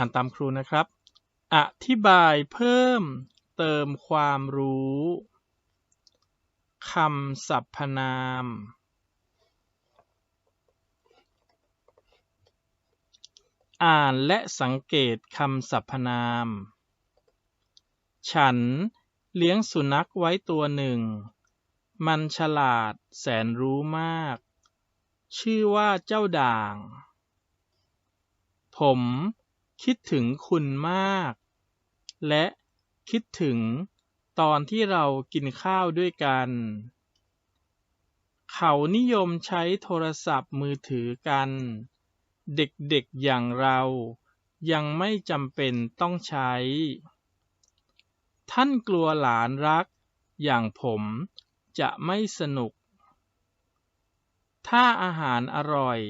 อ่านตามครูนะครับ อธิบายเพิ่มเติมความรู้คำสรรพนาม อ่านและสังเกตคำสรรพนาม ฉันเลี้ยงสุนัขไว้ตัวหนึ่ง มันฉลาดแสนรู้มาก ชื่อว่าเจ้าด่าง ผม คิดถึงคุณมาก และคิดถึงตอนที่เรากินข้าวด้วยกัน เขานิยมใช้โทรศัพท์มือถือกัน เด็กๆอย่างเรายังไม่จำเป็นต้องใช้ ท่านกลัวหลานรักอย่างผมจะไม่สนุก ถ้าอาหารอร่อย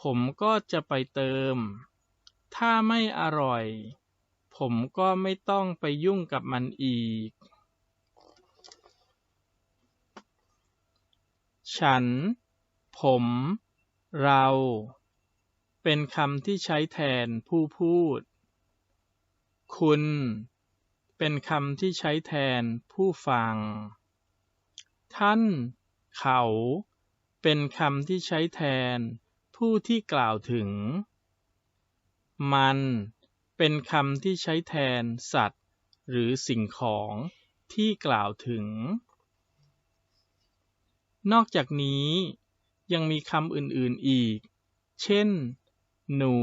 ผมก็จะไปเติม ถ้าไม่อร่อย ผมก็ไม่ต้องไปยุ่งกับมันอีก ฉัน ผม เรา เป็นคำที่ใช้แทนผู้พูด คุณ เป็นคำที่ใช้แทนผู้ฟัง ท่าน เขา เป็นคำที่ใช้แทนผู้ที่กล่าวถึง มันเป็นคำที่ใช้แทนสัตว์ หรือสิ่งของที่กล่าวถึง นอกจากนี้ยังมีคำอื่นๆอีก เช่น หนู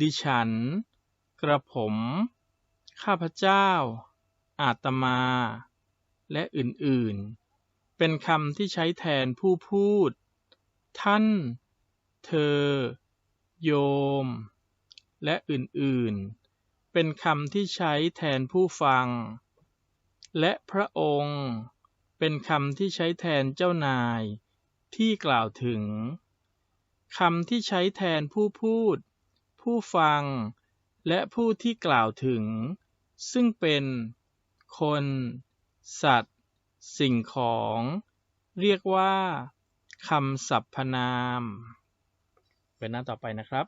ดิฉัน กระผม ข้าพเจ้า อาตมา และอื่นๆ เป็นคำที่ใช้แทนผู้พูด ท่าน เธอ โยม และอื่นๆ เป็นคำที่ใช้แทนผู้ฟัง และพระองค์ เป็นคำที่ใช้แทนเจ้านาย ที่กล่าวถึงคำที่ใช้แทนผู้พูด ผู้ฟัง และผู้ที่กล่าวถึง ซึ่งเป็น คน สัตว์ สิ่งของ เรียกว่าคำสรรพนาม เป็นหน้าต่อไปนะครับ